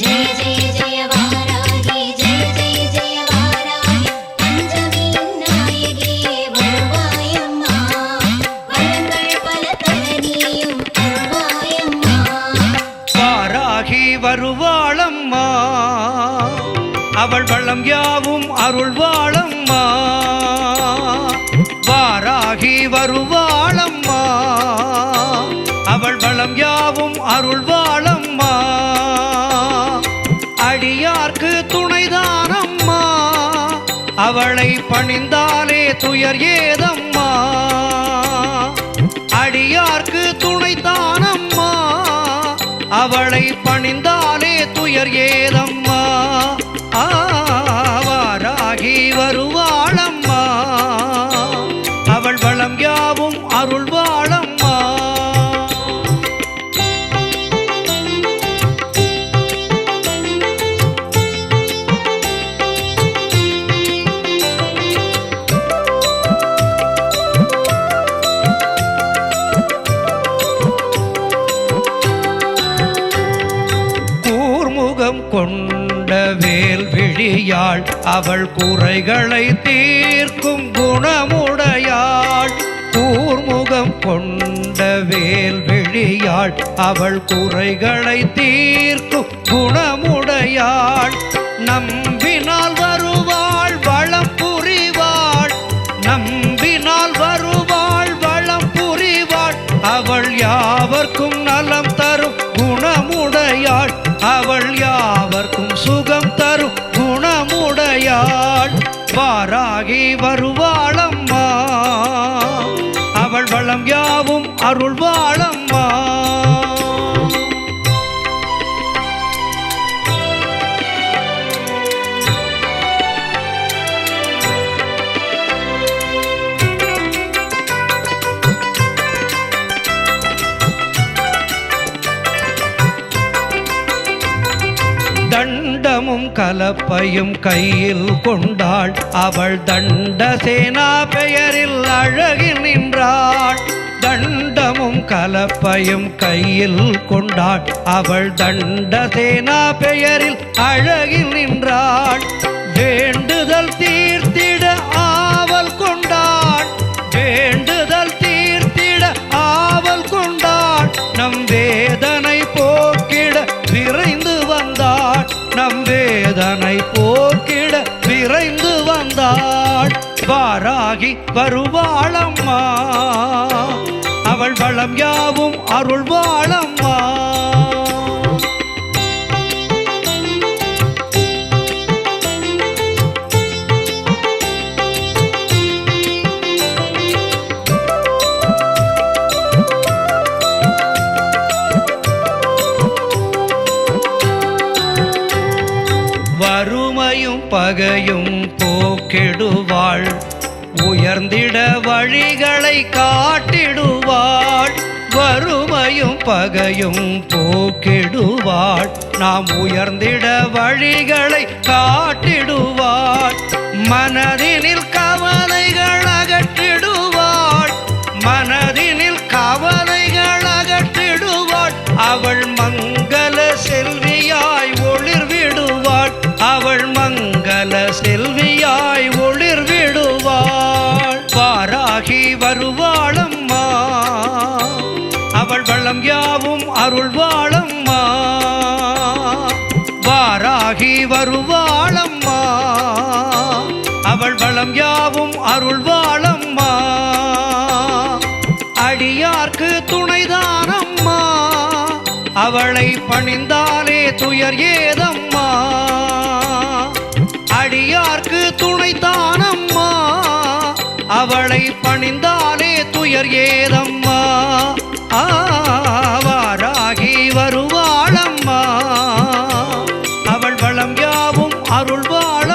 ஜெய ஜெய ஜெய வாராகி ஜெய ஜெய ஜெய வாராகி பஞ்சமியின் நாயகியே வருவாயம்மா. வரங்கள் பல தரணியும் வாராகி வருவாளம்மா. அவள் வள்ளம் யாவும் அருள்வாளம்மா. வாராகி வருவாளம்மா. அவள் வளம் யாவும் அருள்வா அவளை பணிந்தாலே துயர் ஏதம்மா? அடியார்க்கு துணைத்தானம்மா? அவளை பணிந்தாலே துயர் ஏதம்மா? முகம் கொண்ட வேல் விழியாள் அவள் குறைகளை தீர்க்கும் குணமுடையாள். கூர்முகம் கொண்ட வேல் விழியாள் அவள் குறைகளை தீர்க்கும் குணமுடையாள். நம்பினால் வரும் வருவாளம்மா. அவள் வளம் யாவும் அருள்வாளம்மா. தண்டமும் கலப்பையும் கையில் கொண்டாள். அவள் தண்ட சேனா பெயரில் அழகி நின்றாள். தண்டமும் கலப்பையும் கையில் கொண்டாள். அவள் தண்ட சேனா பெயரில் அழகி நின்றாள். விரைந்து வந்தாள். வாராகி வருவாளம்மா. அவள் வளம் யாவும் அருள் வாழம்மா வறுமையும் பகையும் போக்கிடுவாள். உயர்ந்திட வழிகளை காட்டிடுவாள். வறுமையும் பகையும் போக்கிடுவாள். நாம் உயர்ந்திட வழிகளை காட்டிடுவாள். மனதினில் கவலைகள் அவள் வளம் யாவும் அருள்வாளம்மா. வாராகி வருவாளம்மா. அவள் வளம் யாவும் அருள்வாளம்மா. அடியார்க்கு துணைதானம்மா. அவளை பணிந்தாலே துயர் ஏதம்மா. அடியார்க்கு துணைதானம்மா. அவளை பணிந்தாலே துயர் ஏதம்மா. ஆ அருள்வாள